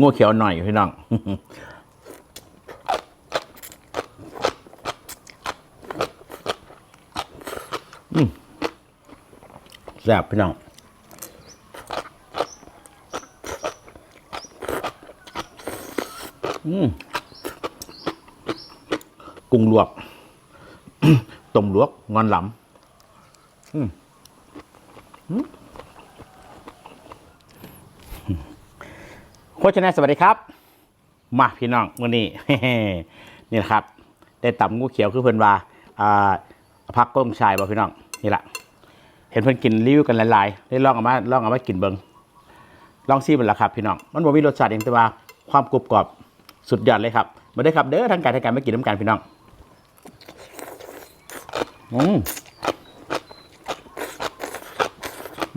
งัวเขียวหน่อยพี่น้องแซ่บพี่น้องกุ้งลวกต้มลวกงอนหลำอืม โคชนะสวัสดีครับ มาพี่น้องวันนี้นี่นะครับได้ตำงูเขียวคือเพิ่นว่าอ่าพักก้งชายบ่พี่น้องนี่แหละเห็นเพิ่นกินรีวิวกันหลายๆได้ลองเอามาลองเอามากินเบิงลองซีมันละครับพี่น้องมันบ่มีรสชาติเองแต่ว่าความกรุบกรอบสุดยอดเลยครับมาได้ครับเด้อทางการทางการไม่กินน้ำกันพี่น้องอืม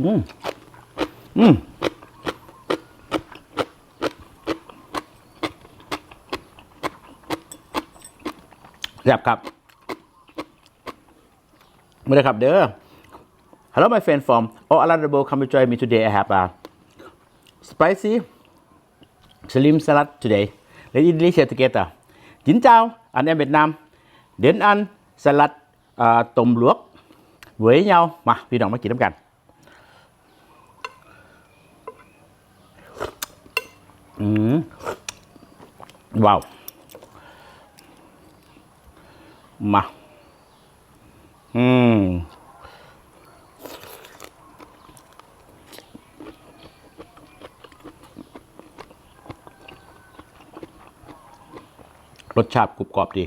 อืมอืม แซ่บครับไมาเลยครับเด้อ Hello my friend from Oh Aladabo come to join me today I have a spicy slim salad today let's eat delicious together Xin chào anh em Việt Nam đến ăn salad à, tôm luộc với nhau mà พี่น้องมากินน้ำกันอืมว้าว มา อืมรสชาติกรุบกรอบดี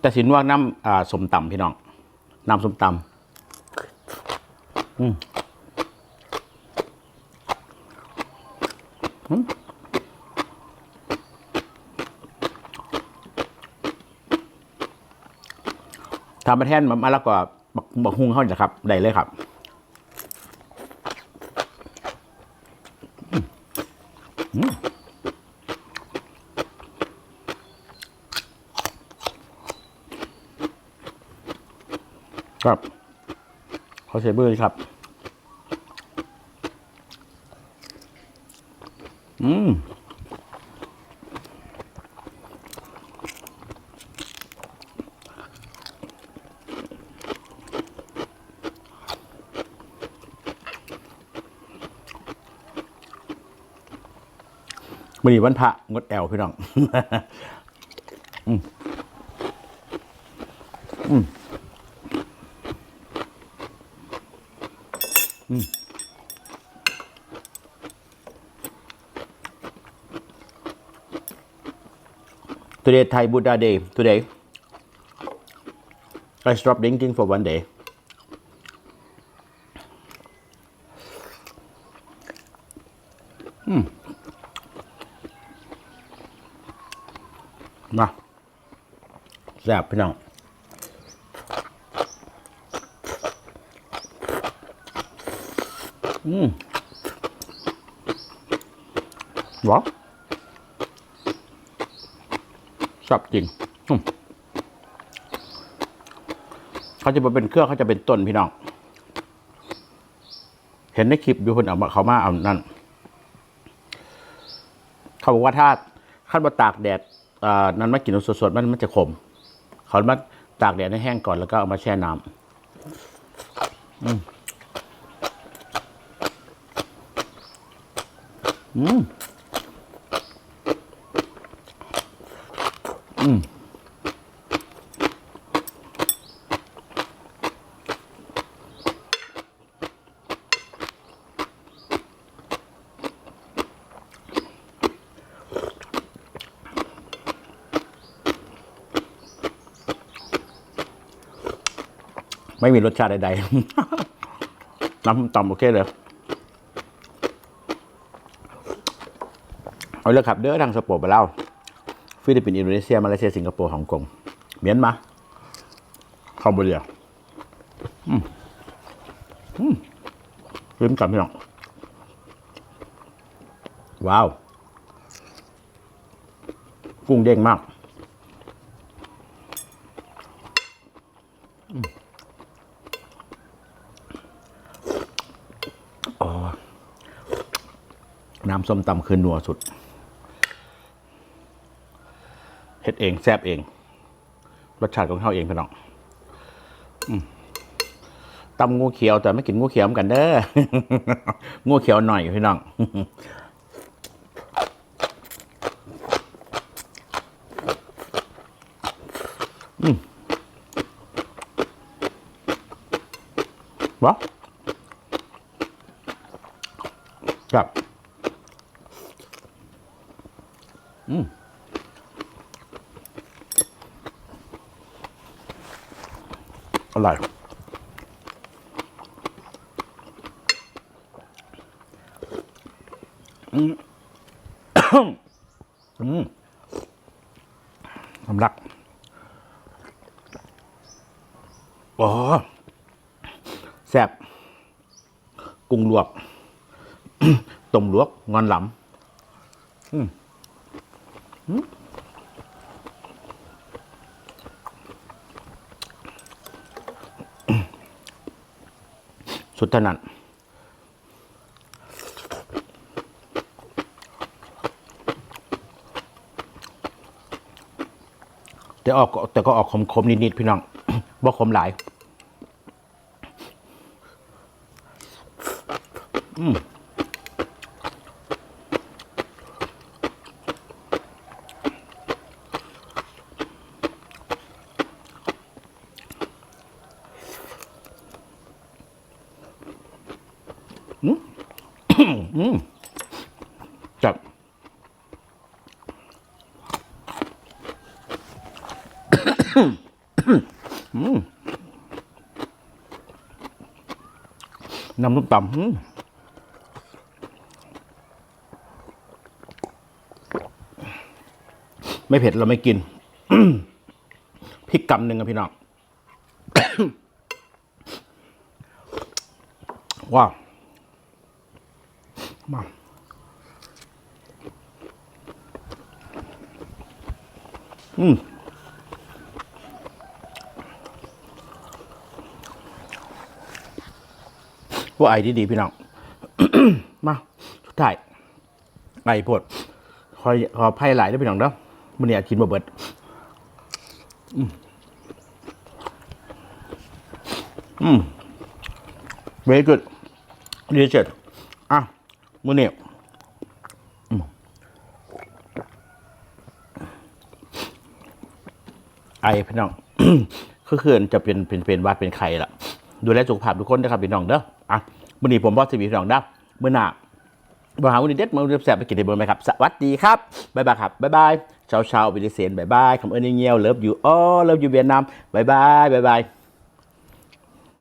แต่สินว่าน้ำอ่าสมตำพี่น้อง น้ำสมตำอืม ทำมาแทนมาแล้วก็บักบักฮุงเข้าจะครับ ได้เลยครับครับเขาใช้เบอร์ครับ อืม วันนี้วันพระงดแอลพี่น้องอืมอืม Today Thai Buddha Day. Today, I stopped drinking for one day. มาแซ่บพี่น้องอืมหวานชอบจริงเขาจะมาเป็นเครื่องเขาจะเป็นต้นพี่น้อง เห็นในคลิปอยู่คนเอามาเขามาเอานั่น เขาบอกว่าถ้าขั้นมาตากแดด นั้นมากินสดๆมันมันจะขมเขามาตากแดดให้แห้งก่อนแล้วก็เอามาแช่น้ำอืมอืมอืม ไม่มีรสชาติใดๆ น้ำต่ำโอเคเลย เอาเลยครับเด้อทางสปอร์ตไปแล้วฟิลิปปินส์อินโดนีเซีย มาเลเซีย สิงคโปร์ฮ่องกงเมียนมาคอมโบเดียอืมอืมลืมกันพี่น้องว้าว กุ้งเด้งมาก น้ำส้มตำคือนัวสุดเฮ็ดเองแซ่บเอง รสชาติของเขาเองพี่น้องตำงูเขียวแต่ไม่กินงูเขียวกันเด้องูเขียวหน่อยพี่น้องวะครับ อืมอร่อยอืมอืมสำลักโอ้แซ่บกุ้งลวกต้มลวก งอนหลำอืมอืม สุดทนั้นแต่ออกแต่ก็ออกคมๆนิดๆพี่น้องบ่คมหลาย อืม จับน้ำนุ่มต่ำไม่เผ็ดเราไม่กินพริกกำหนึ่งอะพี่น้องว้าว มาอืมว่าไอ้ดีๆพี่น้อง มาสุดท้ายไอ้พดคอยขอไพ่หลายได้อพี่น้องเด้อมันเนี่ยกินบ่เบิดอืมอืม very good ดีเจ็ดอะ มือเนี่ยไอพี่น้องคือเขื่อนจะเป็นเป็นเป็นวัดเป็นไข้ละดูแลสุขภาพทุกคนนะครับพี่น้องเด้ออะวันนี้ผมบอสทีวีพี่น้องเด้อเมื่อหน้าบหาวันนี้เด็ดมาเรียบแสบไปกินในเบอร์ไหมครับ สวัสดีครับ บ๊ายบายครับ บ๊ายบายเช้าเช้าวิดีเซนบ๊ายบายคำเอิญเงี้ยวเลิฟยูอ๋อเลิฟยูเวียดนามบ๊ายบาย บ๊ายบาย